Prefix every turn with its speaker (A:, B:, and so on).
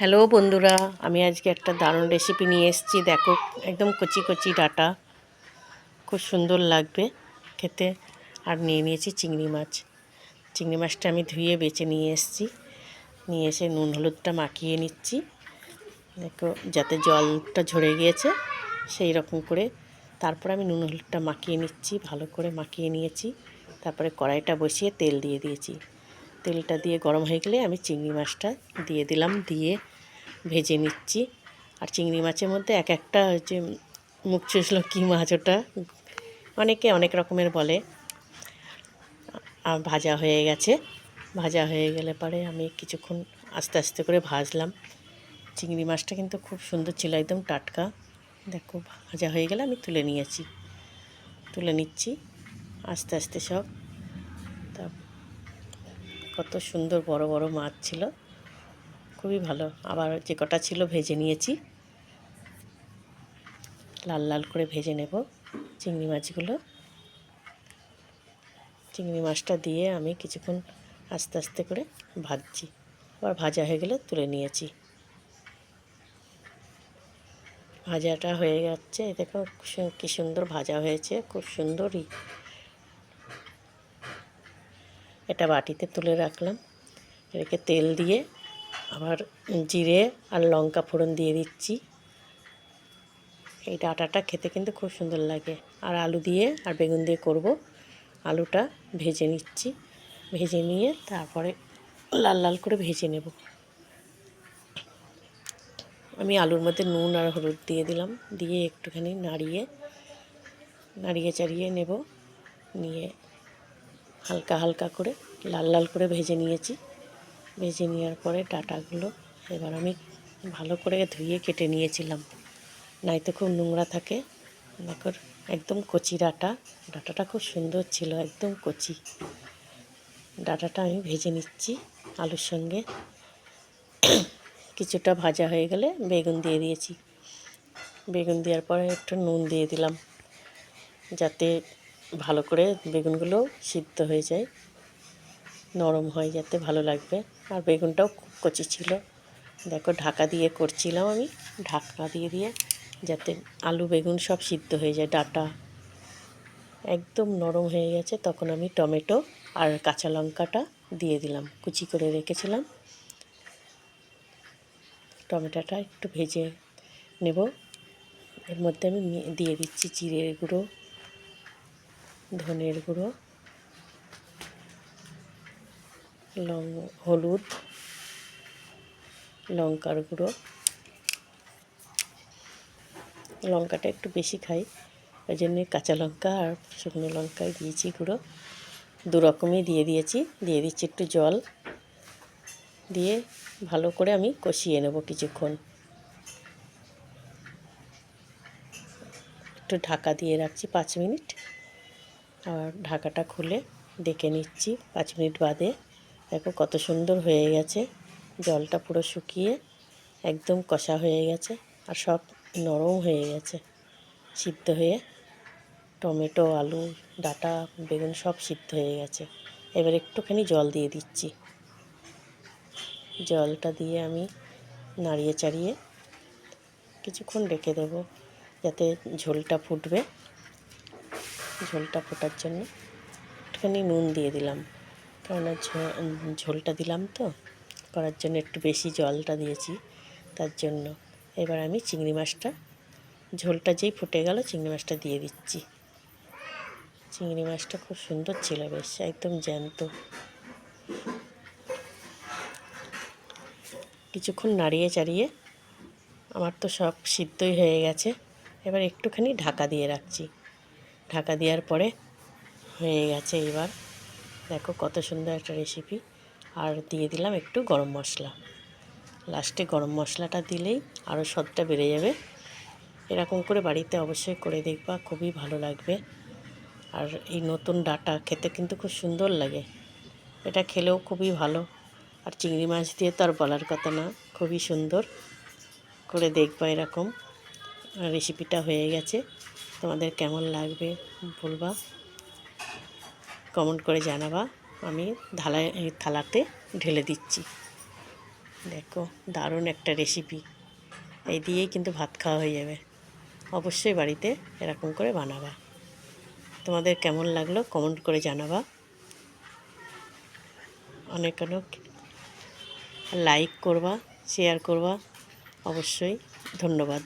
A: Hello বন্ধুরা, আমি আজকে একটা দারুণ রেসিপি নিয়ে এসেছি। দেখো, একদম কচি কচি ডাটা। খুব সুন্দর লাগবে খেতে। আর নিয়ে নিয়েছি চিংড়ি মাছ। চিংড়ি মাছটা আমি ধুয়ে বেছে নিয়ে এসেছি। নিয়ে এসে নুন হলুদটা মাখিয়ে নিচ্ছি। দেখো, যাতে জলটা ঝরে গিয়েছে, সেই রকম করে। তারপর আমি নুন হলুদটা মাখিয়ে নিচ্ছি, ভালো করে মাখিয়ে নিয়েছি। তারপরে কড়াইটা বসিয়ে তেল দিয়ে দিয়েছি। তেলটা দিয়ে গরম হয়ে গেলে আমি চিংড়ি মাছটা দিয়ে দিলাম, দিয়ে ভেজে নিচ্ছি। আর চিংড়ি মাছের মধ্যে এক একটা হচ্ছে মুখ চুষল কী মাছ ওটা। অনেকে অনেক রকমের বলে। ভাজা হয়ে গেছে। ভাজা হয়ে গেলে পরে আমি কিছুক্ষণ আস্তে আস্তে করে ভাজলাম। চিংড়ি মাছটা কিন্তু খুব সুন্দর ছিল, একদম টাটকা। দেখো, ভাজা হয়ে গেলে আমি তুলে নিয়েছি। তুলে নিচ্ছি, আস্তে আস্তে সব। তা কত সুন্দর বড় বড় মাছ ছিল। খুবই ভালো। আবার যে কটা ছিল ভেজে নিয়েছি। লাল লাল করে ভেজে নেব চিংড়ি মাছগুলো। চিংড়ি মাছটা দিয়ে আমি কিছুক্ষণ আস্তে আস্তে করে ভাজছি। আবার ভাজা হয়ে গেলে তুলে নিয়েছি। ভাজাটা হয়ে যাচ্ছে। দেখো কি সুন্দর ভাজা হয়েছে। খুব সুন্দরই। এটা বাটিতে তুলে রাখলাম। রেখে তেল দিয়ে আবার জিরে আর লঙ্কা ফোড়ন দিয়ে দিচ্ছি। এই ডাটাটা খেতে কিন্তু খুব সুন্দর লাগে। আর আলু দিয়ে আর বেগুন দিয়ে করব। আলুটা ভেজে নিচ্ছি। ভেজে নিয়ে তারপরে লাল লাল করে ভেজে নেব। আমি আলুর মধ্যে নুন আর হলুদ দিয়ে দিলাম। দিয়ে একটুখানি নাড়িয়ে নাড়িয়ে চাড়িয়ে নেব। নিয়ে হালকা হালকা করে, লাল লাল করে ভেজে নিয়েছি। ভেজে নেওয়ার পরে ডাটাগুলো এবার আমি ভালো করে ধুয়ে কেটে নিয়েছিলাম। নাই তো খুব নোংরা থাকে। দেখো একদম কচি ডাটা। ডাটাটা খুব সুন্দর ছিল, একদম কচি। ডাটাটা আমি ভেজে নিচ্ছি আলুর সঙ্গে। কিছুটা ভাজা হয়ে গেলে বেগুন দিয়ে দিয়েছি। বেগুন দেওয়ার পরে একটু নুন দিয়ে দিলাম, যাতে ভালো করে বেগুনগুলো সিদ্ধ হয়ে যায়। নরম হয় যাতে ভালো লাগবে। আর বেগুনটাও খুব কচি ছিল। দেখো, ঢাকা দিয়ে করছিলাম আমি। ঢাকা দিয়ে দিয়ে যাতে আলু, বেগুন সব সিদ্ধ হয়ে যায়, ডাটা একদম নরম হয়ে গেছে। তখন আমি টমেটো আর কাঁচা লঙ্কাটা দিয়ে দিলাম, কুচি করে রেখেছিলাম। টমেটোটা একটু ভেজে নেব। এর মধ্যে আমি দিয়ে দিচ্ছি জিরের গুঁড়ো, ধনের গুঁড়ো। লং, হলুদ, লঙ্কার গুঁড়ো। লঙ্কাটা একটু বেশি খাই, ওই জন্যে কাঁচা লঙ্কা আর শুকনো লঙ্কায় দিয়েছি গুঁড়ো। দু রকমই দিয়ে দিয়েছি, দিয়ে দিচ্ছি একটু জল। দিয়ে ভালো করে আমি কষিয়ে নেব কিছুক্ষণ। একটু ঢাকা দিয়ে রাখছি পাঁচ মিনিট। আর ঢাকাটা খুলে ডেকে নিচ্ছি পাঁচ মিনিট বাদে। দেখো কত সুন্দর হয়ে গেছে। জলটা পুরো শুকিয়ে একদম কষা হয়ে গেছে আর সব নরম হয়ে গেছে। সিদ্ধ হয়ে টমেটো, আলু, ডাটা, বেগুন সব সিদ্ধ হয়ে গেছে। এবার একটুখানি জল দিয়ে দিচ্ছি। জলটা দিয়ে আমি নাড়িয়ে চাড়িয়ে কিছুক্ষণ রেখে দেবো যাতে ঝোলটা ফুটবে। ঝোলটা ফোটার জন্য একটুখানি নুন দিয়ে দিলাম। কেননা ঝোলটা দিলাম তো। করার জন্য একটু বেশি জলটা দিয়েছি, তার জন্য। এবার আমি চিংড়ি মাছটা, ঝোলটা যেই ফুটে গেল চিংড়ি মাছটা দিয়ে দিচ্ছি। চিংড়ি মাছটা খুব সুন্দর ছিল বেশ, একদম জ্যান্ত। কিছুক্ষণ নাড়িয়ে চাড়িয়ে, আমার তো সব সিদ্ধই হয়ে গেছে। এবার একটুখানি ঢাকা দিয়ে রাখছি। ঢাকা দেওয়ার পরে হয়ে গেছে এবার। দেখো কত সুন্দর একটা রেসিপি আর দিয়ে দিলাম একটু গরম মশলা। লাস্টে গরম মশলাটা দিলেই আরও স্বাদটা বেড়ে যাবে। এরকম করে বাড়িতে অবশ্যই করে দেখবা, খুবই ভালো লাগবে। আর এই নতুন ডাটা খেতে কিন্তু খুব সুন্দর লাগে। এটা খেলেও খুবই ভালো। আর চিংড়ি মাছ দিয়ে তো আর বলার কথা না, খুবই সুন্দর। করে দেখবা এরকম। রেসিপিটা হয়ে গেছে। তোমাদের কেমন লাগবে বলবা। কমেন্ট করে জানাবা। আমি ঢালাই থালাতে ঢেলে দিচ্ছি। দেখো, দারুণ একটা রেসিপি এই দিয়েই কিন্তু ভাত খাওয়া হয়ে যাবে। অবশ্যই বাড়িতে এরকম করে বানাবা। তোমাদের কেমন লাগল কমেন্ট করে জানাবা। অনেক অনেক লাইক করবা শেয়ার করবা। অবশ্যই ধন্যবাদ।